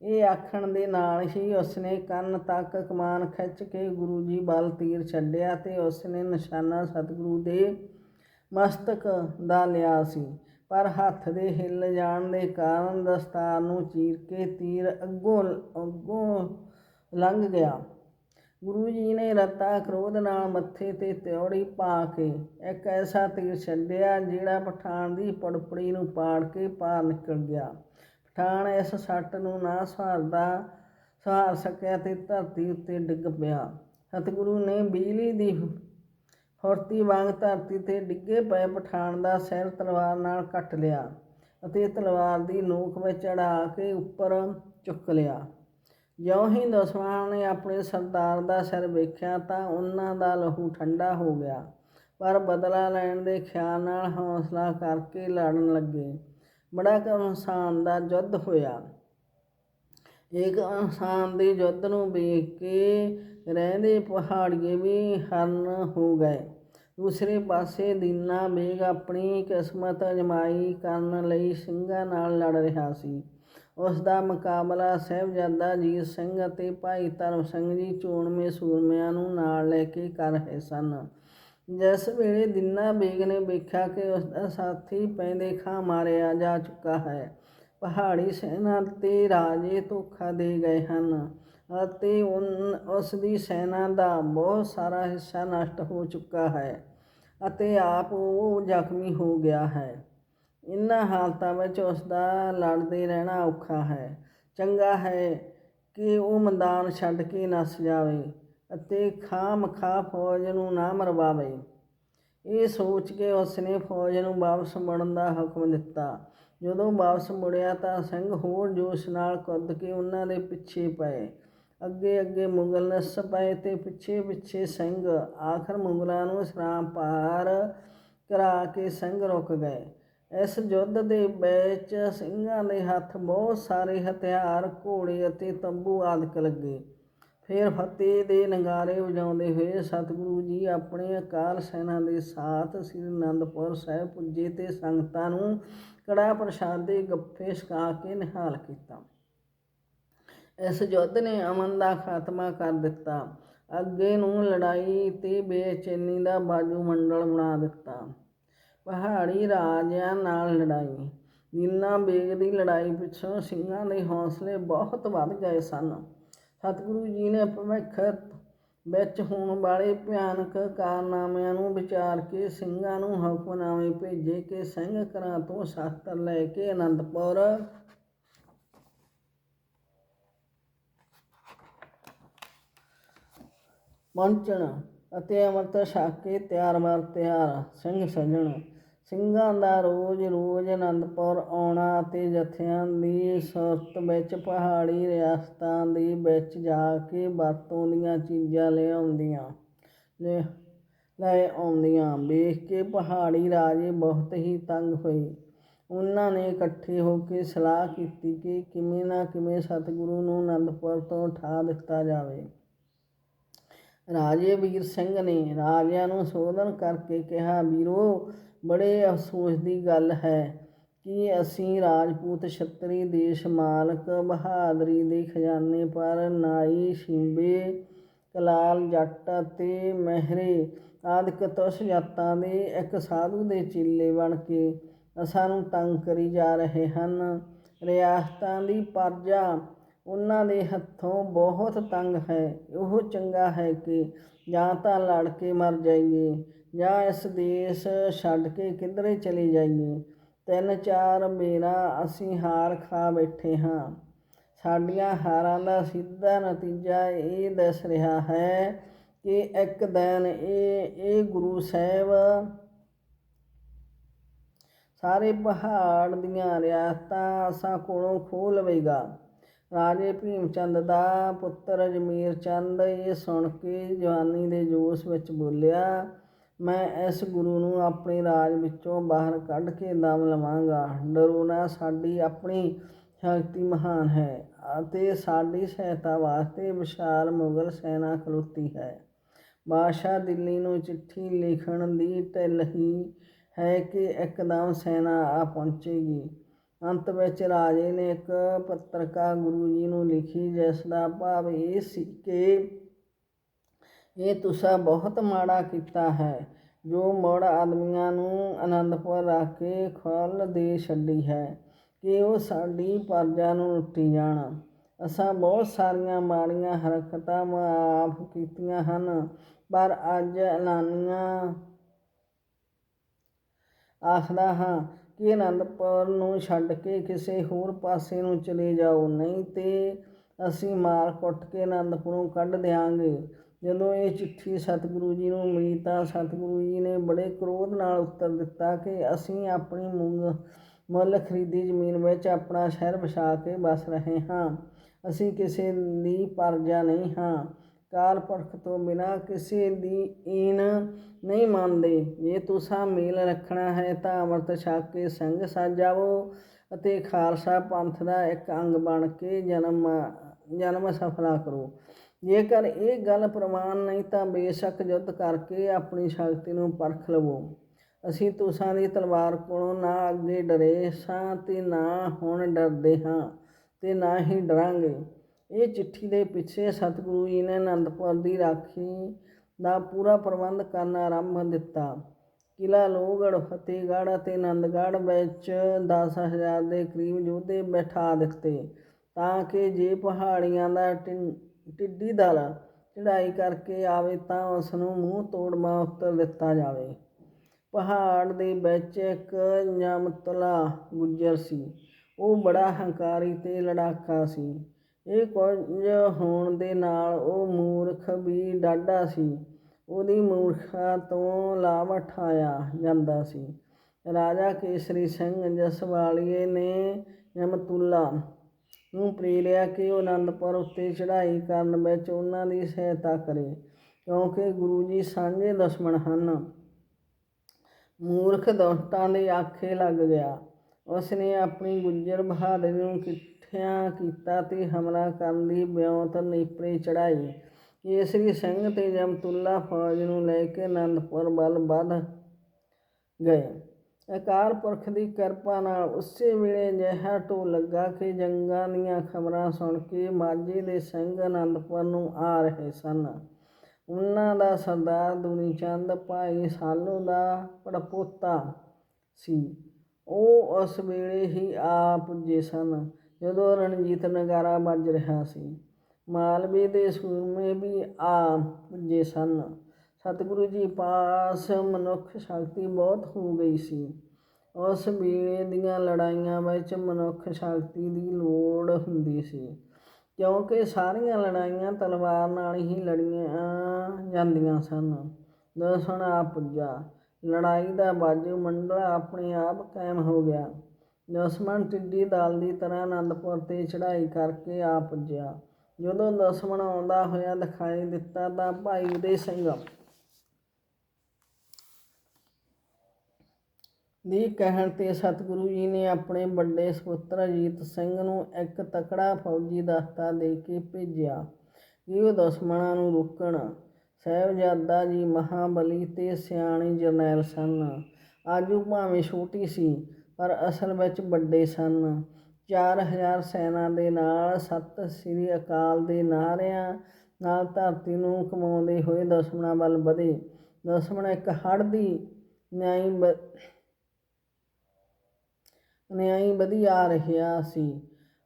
ਇਹ ਆਖਣ ਦੇ ਨਾਲ ਹੀ ਉਸਨੇ ਕੰਨ ਤੱਕ ਕਮਾਨ ਖਿੱਚ ਕੇ ਗੁਰੂ ਜੀ ਵੱਲ ਤੀਰ ਛੱਡਿਆ ਤੇ ਉਸਨੇ ਨਿਸ਼ਾਨਾ ਸਤਿਗੁਰੂ ਦੇ ਮਸਤਕ ਦਾ ਲਿਆ ਸੀ। ਪਰ ਹੱਥ ਦੇ ਹਿੱਲ ਜਾਣ ਦੇ ਕਾਰਨ ਦਸਤਾਰ ਨੂੰ ਚੀਰ ਕੇ ਤੀਰ ਅੱਗੋਂ ਅੱਗੋਂ ਲੰਘ ਗਿਆ। ਗੁਰੂ ਜੀ ਨੇ ਰਤਾ ਕ੍ਰੋਧ ਨਾਲ ਮੱਥੇ ਤੇ ਤਿਉੜੀ ਪਾ ਕੇ ਇੱਕ ਐਸਾ ਤੀਰ ਛੱਡਿਆ ਜਿਹੜਾ ਪਠਾਨ ਦੀ ਪੜਪੜੀ ਨੂੰ ਪਾੜ ਕੇ ਪਾਰ ਨਿਕਲ ਗਿਆ। ਪਠਾਨ ਇਸ ਸੱਟ ਨੂੰ ਨਾ ਸਹਾਰਦਾ, ਸਹਾਰ ਸਕਿਆ ਤੇ ਧਰਤੀ ਉੱਤੇ ਡਿੱਗ ਪਿਆ। ਸਤਿਗੁਰੂ ਨੇ ਬਿਜਲੀ ਦੀ ਫੁਰਤੀ ਵਾਂਗ ਧਰਤੀ ਤੇ ਡਿੱਗੇ ਪਏ ਪਠਾਨ ਦਾ ਸਿਰ ਤਲਵਾਰ ਨਾਲ ਕੱਟ ਲਿਆ ਅਤੇ ਤਲਵਾਰ ਦੀ ਨੋਕ ਵਿੱਚ ਚੜਾ ਕੇ ਉੱਪਰ ਚੁੱਕ ਲਿਆ। ਜਿਉਂ ਹੀ ਦੁਸ਼ਮਣ ਨੇ ਆਪਣੇ ਸਰਦਾਰ ਦਾ ਸਿਰ ਵੇਖਿਆ ਤਾਂ ਉਹਨਾਂ ਦਾ ਲਹੂ ਠੰਡਾ ਹੋ ਗਿਆ, ਪਰ ਬਦਲਾ ਲੈਣ ਦੇ ਖਿਆਲ ਨਾਲ ਹੌਸਲਾ ਕਰਕੇ ਲੜਨ ਲੱਗੇ। ਬੜਾ ਇਨਸਾਨ ਦਾ ਯੁੱਧ ਹੋਇਆ। ਇੱਕ ਇਨਸਾਨ ਦੇ ਯੁੱਧ ਨੂੰ ਵੇਖ ਕੇ ਰਹਿੰਦੇ ਪਹਾੜੀਏ ਵੀ ਹਰਨ ਹੋ ਗਏ। ਦੂਸਰੇ ਪਾਸੇ ਦੀਨਾ ਬੇਗ ਆਪਣੀ ਕਿਸਮਤ ਅਜਮਾਈ ਕਰਨ ਲਈ ਸਿੰਘਾਂ ਨਾਲ ਲੜ ਰਿਹਾ ਸੀ। ਉਸ ਦਾ ਮੁਕਾਬਲਾ ਸਾਹਿਬਜ਼ਾਦਾ ਜੀਤ ਸਿੰਘ ਅਤੇ ਭਾਈ ਧਰਮ ਸਿੰਘ ਜੀ ਚੋਣਵੇਂ ਸੂਰਮਿਆਂ ਨੂੰ ਨਾਲ ਲੈ ਕੇ ਕਰ ਰਹੇ ਸਨ। ਜਿਸ ਵੇਲੇ ਦਿਨਾ ਬੇਗ ਨੇ ਵੇਖਿਆ ਕਿ ਉਸ ਦਾ ਸਾਥੀ ਪੈਂਦੇ ਖਾਂ ਮਾਰਿਆ ਜਾ ਚੁੱਕਾ ਹੈ। ਪਹਾੜੀ ਸੈਨਾ ਤੇ ਰਾਜੇ ਧੋਖਾ ਦੇ ਗਏ ਹਨ ਅਤੇ ਉਨ- ਉਸ ਦੀ ਸੈਨਾ ਦਾ ਬਹੁਤ ਸਾਰਾ ਹਿੱਸਾ ਨਸ਼ਟ ਹੋ ਚੁੱਕਾ ਹੈ ਅਤੇ ਆਪ ਉਹ ਜ਼ਖਮੀ ਹੋ ਗਿਆ ਹੈ। ਇਨ੍ਹਾਂ ਹਾਲਤਾਂ ਵਿੱਚ ਉਸ ਦਾ ਲੜਦੇ ਰਹਿਣਾ ਔਖਾ ਹੈ। ਚੰਗਾ ਹੈ ਕਿ ਉਹ ਮੈਦਾਨ ਛੱਡ ਕੇ ਨੱਸ ਜਾਵੇ। ਅਤੇ ਖਾਮ ਖਾ ਫੌਜ ਨੂੰ ਨਾ ਮਰਵਾਵੇ। ਇਹ ਸੋਚ ਕੇ ਉਸਨੇ ਫੌਜ ਨੂੰ ਵਾਪਸ ਮੁੜਨ ਦਾ ਹੁਕਮ ਦਿੱਤਾ। ਜਦੋਂ ਵਾਪਸ ਮੁੜਿਆ ਤਾਂ ਸਿੰਘ ਹੋਰ ਜੋਸ਼ ਨਾਲ ਕੁੱਦ ਕੇ ਉਹਨਾਂ ਦੇ ਪਿੱਛੇ ਪਏ। ਅੱਗੇ ਅੱਗੇ ਮੁਗਲ ਨੱਸ ਪਏ ਤੇ ਪਿੱਛੇ ਪਿੱਛੇ ਸਿੰਘ ਆਖਰ ਮੁਗਲਾਂ ਨੂੰ ਸਰਾਮ ਪਾਰ ਕਰਾ ਕੇ ਸਿੰਘ ਰੁਕ ਗਏ। ਇਸ ਯੁੱਧ ਦੇ ਵਿੱਚ ਸਿੰਘਾਂ ਦੇ ਹੱਥ ਬਹੁਤ ਸਾਰੇ ਹਥਿਆਰ, ਘੋੜੇ ਅਤੇ ਤੰਬੂ ਆਦਿਕ ਲੱਗੇ। ਫਿਰ ਫਤਿਹ ਦੇ ਨਗਾਰੇ ਵਜਾਉਂਦੇ ਹੋਏ ਸਤਿਗੁਰੂ ਜੀ ਆਪਣੇ ਅਕਾਲ ਸੈਨਾ ਦੇ ਸਾਥ ਸ੍ਰੀ ਅਨੰਦਪੁਰ ਸਾਹਿਬ ਪੁੱਜੇ ਤੇ ਸੰਗਤਾਂ ਨੂੰ ਕੜਾ ਪ੍ਰਸ਼ਾਦ ਦੇ ਗੱਫੇ ਛਕਾ ਕੇ ਨਿਹਾਲ ਕੀਤਾ। ਇਸ ਯੁੱਧ ਨੇ ਅਮਨ ਦਾ ਖਾਤਮਾ ਕਰ ਦਿੱਤਾ। ਅੱਗੇ ਨੂੰ ਲੜਾਈ ਤੇ ਬੇਚੈਨੀ ਦਾ ਬਾਜੂ ਮੰਡਲ ਬਣਾ ਦਿੱਤਾ। ਪਹਾੜੀ ਰਾਜਿਆਂ ਨਾਲ ਲੜਾਈ। ਜਿੰਨਾ ਬੇਗ ਦੀ ਲੜਾਈ ਪਿੱਛੋਂ ਸਿੰਘਾਂ ਦੇ ਹੌਸਲੇ ਬਹੁਤ ਵੱਧ ਗਏ ਸਨ। ਸਤਿਗੁਰੂ ਜੀ ਨੇ ਭਵਿੱਖ ਵਿੱਚ ਹੋਣ ਵਾਲੇ ਭਿਆਨਕ ਕਾਰਨਾਮਿਆਂ ਨੂੰ ਵਿਚਾਰ ਕੇ ਸਿੰਘਾਂ ਨੂੰ ਹੁਕਮਨਾਮੇ ਭੇਜੇ ਕਿ ਸਿੰਘ ਘਰਾਂ ਤੋਂ ਸ਼ਸਤਰ ਲੈ ਕੇ ਅਨੰਦਪੁਰ। ਪਹੁੰਚਣ ਅਤੇ ਅੰਮ੍ਰਿਤ ਛਕ ਕੇ ਤਿਆਰ ਬਰ ਤਿਆਰ, ਸਿੰਘ ਸੱਜਣ ਸਿੰਘਾਂ ਦਾ ਰੋਜ਼ ਰੋਜ਼ ਅਨੰਦਪੁਰ ਆਉਣਾ ਅਤੇ ਜਥਿਆਂ ਦੀ ਸੁਰਤ ਵਿੱਚ ਪਹਾੜੀ ਰਿਆਸਤਾਂ ਦੇ ਵਿੱਚ ਜਾ ਕੇ ਵਰਤੋਂ ਦੀਆਂ ਚੀਜ਼ਾਂ ਲਿਆਉਂਦੀਆਂ ਲੈ ਆਉਂਦੀਆਂ। ਵੇਖ ਕੇ ਪਹਾੜੀ ਰਾਜੇ ਬਹੁਤ ਹੀ ਤੰਗ ਹੋਏ। ਉਹਨਾਂ ਨੇ ਇਕੱਠੇ ਹੋ ਕੇ ਸਲਾਹ ਕੀਤੀ ਕਿ ਕਿਵੇਂ ਨਾ ਕਿਵੇਂ ਸਤਿਗੁਰੂ ਨੂੰ ਅਨੰਦਪੁਰ ਤੋਂ ਉਠਾ ਦਿੱਤਾ ਜਾਵੇ। ਰਾਜੇ ਵੀਰ ਸਿੰਘ ਨੇ ਰਾਜਿਆਂ ਨੂੰ ਸੋਧਨ ਕਰਕੇ ਕਿਹਾ, ਵੀਰੋ ਬੜੇ ਅਫਸੋਸ ਦੀ ਗੱਲ ਹੈ ਕਿ ਅਸੀਂ ਰਾਜਪੂਤ ਛੱਤਰੀ ਦੇਸ਼ ਮਾਲਕ ਬਹਾਦਰੀ ਦੇ ਖਜ਼ਾਨੇ ਪਰ ਨਾਈ, ਸ਼ਿੰਬੇ, ਕਲਾਲ ਜੱਟ ਅਤੇ ਮਹਿਰੇ ਆਦਿ ਤੁਸ ਜਾਤਾਂ ਦੇ ਇੱਕ ਸਾਧੂ ਦੇ ਚੇਲੇ ਬਣ ਕੇ ਸਾਨੂੰ ਤੰਗ ਕਰੀ ਜਾ ਰਹੇ ਹਨ। ਰਿਆਸਤਾਂ ਦੀ ਪਰਜਾ ਉਹਨਾਂ ਦੇ ਹੱਥੋਂ ਬਹੁਤ ਤੰਗ ਹੈ। ਉਹ ਚੰਗਾ ਹੈ ਕਿ ਜਾਂ ਤਾਂ ਲੜ ਕੇ ਮਰ ਜਾਈਏ। ਜਾਂ ਇਸ ਦੇਸ਼ ਛੱਡ ਕੇ ਕਿਧਰੇ ਚਲੇ ਜਾਈਏ? ਤਿੰਨ ਚਾਰ ਮੇਰਾ ਅਸੀਂ ਹਾਰ ਖਾ ਬੈਠੇ ਹਾਂ। ਸਾਡੀਆਂ ਹਾਰਾਂ ਦਾ ਸਿੱਧਾ ਨਤੀਜਾ ਇਹ ਦੱਸ ਰਿਹਾ ਹੈ ਕਿ ਇੱਕ ਦਿਨ ਇਹ ਇਹ ਗੁਰੂ ਸਾਹਿਬ ਸਾਰੇ ਪਹਾੜ ਦੀਆਂ ਰਿਆਸਤਾਂ ਅਸਾਂ ਕੋਲੋਂ ਖੋਹ ਲਵੇਗਾ। ਰਾਜੇ ਭੀਮ ਚੰਦ ਦਾ ਪੁੱਤਰ ਅਜਮੇਰ ਚੰਦ ਇਹ ਸੁਣ ਕੇ ਜਵਾਨੀ ਦੇ ਜੋਸ਼ ਵਿੱਚ ਬੋਲਿਆ ਮੈਂ ਇਸ ਗੁਰੂ ਨੂੰ ਆਪਣੇ ਰਾਜ ਵਿੱਚੋਂ ਬਾਹਰ ਕੱਢ ਕੇ ਦਮ ਲਵਾਂਗਾ। ਡਰੋ ਨਾ, ਸਾਡੀ ਆਪਣੀ ਸ਼ਕਤੀ ਮਹਾਨ ਹੈ ਅਤੇ ਸਾਡੀ ਸਹਾਇਤਾ ਵਾਸਤੇ ਵਿਸ਼ਾਲ ਮੁਗਲ ਸੈਨਾ ਖਲੋਤੀ ਹੈ। ਬਾਦਸ਼ਾਹ ਦਿੱਲੀ ਨੂੰ ਚਿੱਠੀ ਲਿਖਣ ਦੀ ਢਿੱਲ ਹੀ ਹੈ ਕਿ ਇੱਕਦਮ ਸੈਨਾ ਆ ਪਹੁੰਚੇਗੀ। ਅੰਤ ਵਿੱਚ ਰਾਜੇ ਨੇ ਇੱਕ ਪੱਤਰਕਾ ਗੁਰੂ ਜੀ ਨੂੰ ਲਿਖੀ, ਜਿਸ ਦਾ ਭਾਵ ਇਹ ਸੀ ਕਿ ਇਹ ਤੁਸਾਂ ਬਹੁਤ ਮਾੜਾ ਕੀਤਾ ਹੈ, ਜੋ ਮੁੜ ਆਦਮੀਆਂ ਨੂੰ ਆਨੰਦਪੁਰ ਰੱਖ ਕੇ ਖੁੱਲ ਦੇ ਛੱਡੀ ਹੈ, ਕਿ ਉਹ ਸਾਡੀ ਪਰਜਾ ਨੂੰ ਲੁੱਟੀ ਜਾਣ। ਅਸਾਂ ਬਹੁਤ ਸਾਰੀਆਂ ਮਾੜੀਆਂ ਹਰਕਤਾਂ ਮਾਫ ਕੀਤੀਆਂ ਹਨ, ਪਰ ਅੱਜ ਐਲਾਨੀਆਂ ਆਖਦਾ ਹਾਂ ਕਿ ਅਨੰਦਪੁਰ ਨੂੰ ਛੱਡ ਕੇ ਕਿਸੇ ਹੋਰ ਪਾਸੇ ਨੂੰ ਚਲੇ ਜਾਓ, ਨਹੀਂ ਤੇ ਅਸੀਂ ਮਾਰ ਕੁੱਟ ਕੇ ਅਨੰਦਪੁਰੋਂ ਕੱਢ ਦਿਆਂਗੇ। ਜਦੋਂ ਇਹ ਚਿੱਠੀ ਸਤਿਗੁਰੂ ਜੀ ਨੂੰ ਮਿਲੀ ਤਾਂ ਸਤਿਗੁਰੂ ਜੀ ਨੇ ਬੜੇ ਕ੍ਰੋਧ ਨਾਲ ਉੱਤਰ ਦਿੱਤਾ ਕਿ ਅਸੀਂ ਆਪਣੀ ਮੁੱਲ ਮੁੱਲ ਖਰੀਦੀ ਜ਼ਮੀਨ ਵਿੱਚ ਆਪਣਾ ਸ਼ਹਿਰ ਵਸਾ ਕੇ ਵਸ ਰਹੇ ਹਾਂ। ਅਸੀਂ ਕਿਸੇ ਦੀ ਪਰਜਾ ਨਹੀਂ ਹਾਂ। ਕਾਲ ਪੁਰਖ ਤੋਂ ਬਿਨਾ ਕਿਸੇ ਦੀ ਈਨ ਨਹੀਂ ਮੰਨਦੇ। ਜੇ ਤੁਸਾਂ ਮੇਲ ਰੱਖਣਾ ਹੈ ਤਾਂ ਅੰਮ੍ਰਿਤ ਛਕ ਕੇ ਸੰਗ ਸਾਜਾਵੋ ਅਤੇ ਖਾਲਸਾ ਪੰਥ ਦਾ ਇੱਕ ਅੰਗ ਬਣ ਕੇ ਜਨਮ ਜਨਮ ਸਫਲਾ ਕਰੋ। ਜੇਕਰ ਇਹ ਗੱਲ ਪ੍ਰਮਾਣ ਨਹੀਂ ਤਾਂ ਬੇਸ਼ੱਕ ਯੁੱਧ ਕਰਕੇ ਆਪਣੀ ਸ਼ਕਤੀ ਨੂੰ ਪਰਖ ਲਵੋ। ਅਸੀਂ ਤੁਸਾਂ ਦੀ ਤਲਵਾਰ ਕੋਲੋਂ ਨਾ ਅੱਗੇ ਡਰੇ ਸਾਂ ਤੇ ਨਾ ਹੁਣ ਡਰਦੇ ਹਾਂ ਤੇ ਨਾ ਹੀ ਡਰਾਂਗੇ। ਇਹ ਚਿੱਠੀ ਦੇ ਪਿੱਛੇ ਸਤਿਗੁਰੂ ਜੀ ਨੇ ਅਨੰਦਪੁਰ ਦੀ ਰਾਖੀ ਦਾ ਪੂਰਾ ਪ੍ਰਬੰਧ ਕਰਨਾ ਆਰੰਭ ਦਿੱਤਾ। ਕਿਲਾ ਲੋਹਗੜ੍ਹ, ਫਤਿਹਗੜ੍ਹ ਅਤੇ ਆਨੰਦਗੜ੍ਹ ਵਿੱਚ 10000 ਦੇ ਕਰੀਬ ਯੋਧੇ ਬਿਠਾ ਦਿੱਤੇ ਤਾਂ ਕਿ ਜੇ ਪਹਾੜੀਆਂ ਦਾ ਟਿ- ਟਿੱਡੀ ਦਲ ਚੜਾਈ ਕਰਕੇ ਆਵੇ ਤਾਂ ਉਸ ਨੂੰ ਮੂੰਹ ਤੋੜ ਉੱਤਰ ਦਿੱਤਾ ਜਾਵੇ। ਪਹਾੜ ਦੇ ਵਿੱਚ ਇੱਕ ਜਮਤਲਾ ਗੁੱਜਰ ਸੀ। ਉਹ ਬੜਾ ਹੰਕਾਰੀ ਤੇ ਲੜਾਕਾ ਸੀ। ਇਹ ਕੁਝ ਹੋਣ ਦੇ ਨਾਲ ਉਹ ਮੂਰਖ ਵੀ ਡਾਢਾ ਸੀ। ਉਹਦੀ ਮੂਰਖਤਾ ਤੋਂ ਲਾਭ ਉਠਾਇਆ ਜਾਂਦਾ ਸੀ। ਰਾਜਾ ਕੇਸਰੀ ਸਿੰਘ ਜਸਵਾਲੀਏ ਨੇ ਜਮਤੁੱਲਾ ਨੂੰ ਪ੍ਰੇਰਿਆ ਕਿ ਉਹ ਅਨੰਦਪੁਰ ਉੱਤੇ ਚੜ੍ਹਾਈ ਕਰਨ ਵਿੱਚ ਉਹਨਾਂ ਦੀ ਸਹਾਇਤਾ ਕਰੇ, ਕਿਉਂਕਿ ਗੁਰੂ ਜੀ ਸਾਂਝੇ ਦੁਸ਼ਮਣ ਹਨ। ਮੂਰਖ ਦੋਸਤਾਂ ਦੇ ਆਖੇ ਲੱਗ ਗਿਆ। ਉਸ ਨੇ ਆਪਣੀ ਗੁੱਜਰ ਬਹਾਦਰੀ ਨੂੰ ਇਕੱਠਿਆਂ ਕੀਤਾ ਤੇ ਹਮਲਾ ਕਰਨ ਦੀ ਬਿਉਂਤ ਨੇਪਰੇ ਚੜਾਈ ਕੇਸਰੀ ਸਿੰਘ ਤੇ ਜਮਤੁੱਲਾ ਫੌਜ ਨੂੰ ਲੈ ਕੇ ਅਨੰਦਪੁਰ ਵੱਲ ਵੱਧ ਗਏ। ਅਕਾਲ ਪੁਰਖ ਦੀ ਕਿਰਪਾ ਨਾਲ ਉਸੇ ਵੇਲੇ ਅਜਿਹਾ ਢੋ ਲੱਗਾ ਕਿ ਜੰਗਾਂ ਦੀਆਂ ਖਬਰਾਂ ਸੁਣ ਕੇ ਮਾਝੇ ਦੇ ਸਿੰਘ ਅਨੰਦਪੁਰ ਨੂੰ ਆ ਰਹੇ ਸਨ। ਉਹਨਾਂ ਦਾ ਸਰਦਾਰ ਦੁਨੀ ਚੰਦ ਭਾਈ ਸਾਲੂ ਦਾ ਪੜਪੋਤਾ ਸੀ। ਉਹ ਉਸ ਵੇਲੇ ਹੀ ਆ ਪੁੱਜੇ ਸਨ, ਜਦੋਂ ਰਣਜੀਤ ਨਗਾਰਾ ਵੱਜ ਰਿਹਾ ਸੀ। ਮਾਲਵੇ ਦੇ ਸੂਰਮੇ ਵੀ ਆ ਪੁੱਜੇ ਸਨ। ਸਤਿਗੁਰੂ ਜੀ ਪਾਸ ਮਨੁੱਖ ਸ਼ਕਤੀ ਬਹੁਤ ਹੋ ਗਈ ਸੀ। ਉਸ ਵੇਲੇ ਦੀਆਂ ਲੜਾਈਆਂ ਵਿੱਚ ਮਨੁੱਖ ਸ਼ਕਤੀ ਦੀ ਲੋੜ ਹੁੰਦੀ ਸੀ, ਕਿਉਂਕਿ ਸਾਰੀਆਂ ਲੜਾਈਆਂ ਤਲਵਾਰ ਨਾਲ ਹੀ ਲੜੀਆਂ ਜਾਂਦੀਆਂ ਸਨ। ਦਸਣ ਆ ਪੁੱਜਾ, ਲੜਾਈ ਦਾ ਬਾਜੂ ਮੰਡਲ ਆਪਣੇ ਆਪ ਕਾਇਮ ਹੋ ਗਿਆ। ਦਸਮਨ ਟਿੱਡੀ ਦਾਲ ਦੀ ਤਰ੍ਹਾਂ ਆਨੰਦਪੁਰ ਤੇ ਚੜ੍ਹਾਈ ਕਰਕੇ ਆ ਪੁੱਜਿਆ। ਜਦੋਂ ਦਸਮਣ ਆਉਂਦਾ ਹੋਇਆ ਦਿਖਾਈ ਦਿੱਤਾ ਤਾਂ ਭਾਈ ਉਦੇ ਸਿੰਘ ਦੀ ਕਹਿਣ ਤੇ ਸਤਿਗੁਰੂ ਜੀ ਨੇ ਆਪਣੇ ਵੱਡੇ ਸੁਪੁੱਤਰ ਅਜੀਤ ਸਿੰਘ ਨੂੰ ਇੱਕ ਤਕੜਾ ਫੌਜੀ ਦਸਤਾ ਦੇ ਕੇ ਭੇਜਿਆ। ਇਹ ਦੁਸ਼ਮਣਾਂ ਨੂੰ ਰੋਕਣ, ਸਾਹਿਬਜ਼ਾਦਾ ਜੀ ਮਹਾਬਲੀ ਤੇ ਸਿਆਣੇ ਜਰਨੈਲ ਸਨ। ਆਜੂ ਭਾਵੇਂ ਛੋਟੀ ਸੀ, ਪਰ ਅਸਲ ਵਿੱਚ ਵੱਡੇ ਸਨ। 4000 ਸੈਨਾ ਦੇ ਨਾਲ ਸਤਿ ਸ੍ਰੀ ਅਕਾਲ ਦੇ ਨਾਰਿਆਂ ਨਾਲ ਧਰਤੀ ਨੂੰ ਕਮਾਉਂਦੇ ਹੋਏ ਦੁਸ਼ਮਣਾਂ ਵੱਲ ਵਧੇ। ਦੁਸ਼ਮਣ ਇੱਕ ਹੜ੍ਹ ਦੀ ਨਿਆਈ ਬ- ਨਿਆਈ ਵਧੀਆ ਰਿਹਾ ਸੀ।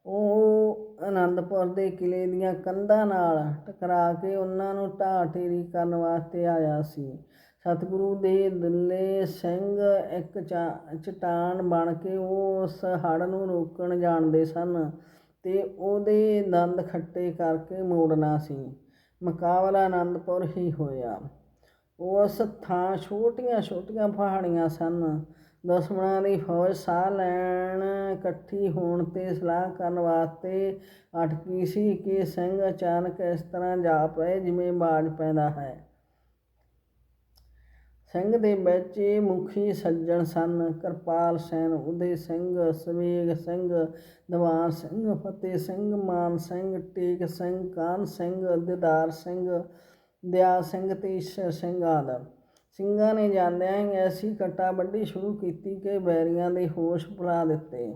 ਉਹ ਅਨੰਦਪੁਰ ਦੇ ਕਿਲੇ ਦੀਆਂ ਕੰਧਾਂ ਨਾਲ ਟਕਰਾ ਕੇ ਉਹਨਾਂ ਨੂੰ ਢਾਹ ਢੇਰੀ ਕਰਨ ਵਾਸਤੇ ਆਇਆ ਸੀ। ਸਤਿਗੁਰੂ ਦੇ ਦੁੱਲੇ ਸਿੰਘ ਇੱਕ ਚਾ- ਚਟਾਨ ਬਣ ਕੇ ਉਹ ਉਸ ਹੜ੍ਹ ਨੂੰ ਰੋਕਣ ਜਾਣਦੇ ਸਨ ਤੇ ਉਹਦੇ ਦੰਦ ਖੱਟੇ ਕਰਕੇ ਮੋੜਨਾ ਸੀ। ਮੁਕਾਬਲਾ ਆਨੰਦਪੁਰ ਹੀ ਹੋਇਆ। ਉਸ ਥਾਂ ਛੋਟੀਆਂ ਛੋਟੀਆਂ ਪਹਾੜੀਆਂ ਸਨ। ਦੁਸ਼ਮਣਾਂ ਦੀ ਫੌਜ ਸਾਹ ਲੈਣ ਇਕੱਠੀ ਹੋਣ ਤੇ ਸਲਾਹ ਕਰਨ ਵਾਸਤੇ ਅਟਕੀ ਸੀ ਕਿ ਸਿੰਘ ਅਚਾਨਕ ਇਸ ਤਰ੍ਹਾਂ ਜਾ ਪਏ ਜਿਵੇਂ ਬਾਜ ਪੈਂਦਾ ਹੈ। ਸਿੰਘ ਦੇ ਵਿੱਚ ਮੁਖੀ ਸੱਜਣ ਸਨ, ਕਿਰਪਾਲ ਸੈਨ ਉਦੇ ਸਿੰਘ ਸਵੇਗ ਸਿੰਘ, ਦੀਵਾਨ ਸਿੰਘ, ਫਤਿਹ ਸਿੰਘ, ਮਾਨ ਸਿੰਘ, ਟੇਕ ਸਿੰਘ ਕਾਨ ਸਿੰਘ, ਦਿਦਾਰ ਸਿੰਘ, ਦਿਆ ਸਿੰਘ ਤੇ ਈਸ਼ਰ ਸਿੰਘ ਆਦਿ। ਸਿੰਘਾਂ ਨੇ ਜਾਂਦਿਆਂ ਹੀ ਐਸੀ ਕਟਾ ਵੱਢੀ ਸ਼ੁਰੂ ਕੀਤੀ ਕਿ ਬੈਰੀਆਂ ਦੇ ਹੋਸ਼ ਭੁਲਾ ਦਿੱਤੇ।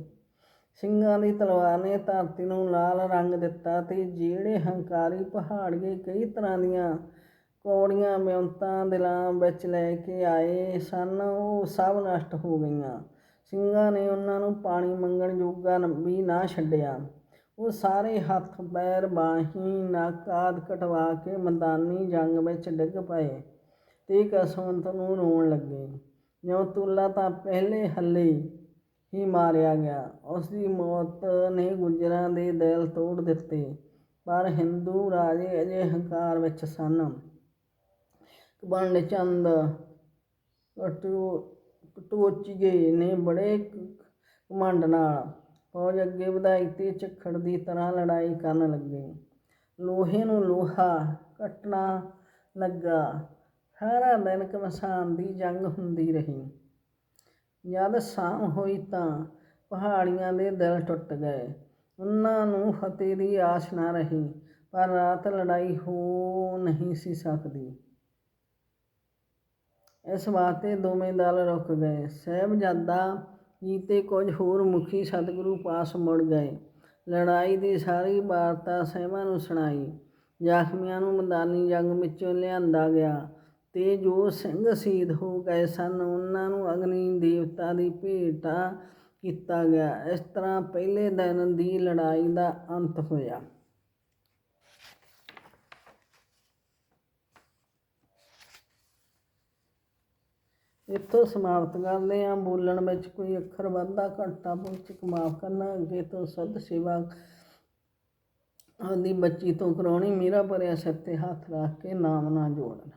ਸਿੰਘਾਂ ਦੀ ਤਲਵਾਰ ਨੇ ਧਰਤੀ ਨੂੰ ਲਾਲ ਰੰਗ ਦਿੱਤਾ ਤੇ ਜਿਹੜੇ ਹੰਕਾਰੀ ਪਹਾੜੀਏ ਕਈ ਤਰ੍ਹਾਂ ਦੀਆਂ ਕੌੜੀਆਂ ਮਿਉਂਤਾਂ ਦਿਲਾਂ ਵਿੱਚ ਲੈ ਕੇ ਆਏ ਸਨ, ਉਹ ਸਭ ਨਸ਼ਟ ਹੋ ਗਈਆਂ। ਸਿੰਘਾਂ ਨੇ ਉਹਨਾਂ ਨੂੰ ਪਾਣੀ ਮੰਗਣ ਜੋਗਾ ਵੀ ਨਾ ਛੱਡਿਆ। ਉਹ ਸਾਰੇ ਹੱਥ ਪੈਰ ਬਾਹੀਂ ਨੱਕ ਆਦਿ ਕਟਵਾ ਕੇ ਮੈਦਾਨੀ ਜੰਗ ਵਿੱਚ ਡਿੱਗ ਪਏ। ਤੇ ਕਸਵੰਤ ਨੂੰ ਰੋਣ ਲੱਗੇ। ਜਿਉਂ ਤੁਲਾ ਤਾਂ ਪਹਿਲੇ ਹੱਲੇ ਹੀ ਮਾਰਿਆ ਗਿਆ। ਉਸ ਦੀ ਮੌਤ ਨੇ ਗੁੱਜਰਾਂ ਦੇ ਦਿਲ ਤੋੜ ਦਿੱਤੇ। ਪਰ ਹਿੰਦੂ ਰਾਜੇ ਅਜੇ ਹੰਕਾਰ ਵਿੱਚ ਸਨ। ਕਬੰਡ ਚੰਦ ਟੋਚੀਏ ਨੇ ਬੜੇ ਘਮੰਡ ਨਾਲ ਫੌਜ ਅੱਗੇ ਵਧਾਈ ਤੇ ਝੱਖੜ ਦੀ ਤਰ੍ਹਾਂ ਲੜਾਈ ਕਰਨ ਲੱਗੇ। ਲੋਹੇ ਨੂੰ ਲੋਹਾ ਕੱਟਣਾ ਲੱਗਾ। ਸਾਰਾ ਦਿਨ ਘਮਸਾਨ ਦੀ ਜੰਗ ਹੁੰਦੀ ਰਹੀ। ਜਦ ਸ਼ਾਮ ਹੋਈ ਤਾਂ ਪਹਾੜੀਆਂ ਦੇ ਦਿਲ ਟੁੱਟ ਗਏ। ਉਹਨਾਂ ਨੂੰ ਫਤਿਹ ਦੀ ਆਸ ਨਾ ਰਹੀ, ਪਰ ਰਾਤ ਲੜਾਈ ਹੋ ਨਹੀਂ ਸੀ ਸਕਦੀ। ਇਸ ਵਾਸਤੇ ਦੋਵੇਂ ਦਲ ਰੁਕ ਗਏ। ਸਾਹਿਬਜ਼ਾਦਾ ਜੀ ਤੇ ਕੁਝ ਹੋਰ ਮੁਖੀ ਸਤਿਗੁਰੂ ਪਾਸ ਮੁੜ ਗਏ। ਲੜਾਈ ਦੀ ਸਾਰੀ ਵਾਰਤਾ ਸਹਿਬਾਂ ਨੂੰ ਸੁਣਾਈ। ਜ਼ਖਮੀਆਂ ਨੂੰ ਮੈਦਾਨੀ ਜੰਗ ਵਿੱਚੋਂ ਲਿਆਂਦਾ ਗਿਆ। ਤੇ ਜੋ ਸਿੰਘ ਸ਼ਹੀਦ ਹੋ ਗਏ ਸਨ, ਉਹਨਾਂ ਨੂੰ ਅਗਨੀ ਦੇਵਤਾ ਦੀ ਭੇਟਾ ਕੀਤਾ ਗਿਆ। ਇਸ ਤਰ੍ਹਾਂ ਪਹਿਲੇ ਦਿਨ ਦੀ ਲੜਾਈ ਦਾ ਅੰਤ ਹੋਇਆ। ਇੱਥੋਂ ਸਮਾਪਤ ਕਰਦੇ ਹਾਂ। ਬੋਲਣ ਵਿੱਚ ਕੋਈ ਅੱਖਰ ਵਾਧਾ ਘਾਟਾ ਪੁੱਛਕ ਮਾਫ ਕਰਨਾ। ਅੱਗੇ ਤੋਂ ਸੁੱਧ ਸੇਵਾ ਆਦੀ ਬੱਚੀ ਤੋਂ ਕਰਾਉਣੀ। ਮੇਰਾ ਭਰਿਆ ਸਿਰ ਤੇ ਹੱਥ ਰੱਖ ਕੇ ਨਾਮ ਨਾ ਜੋੜਨਾ।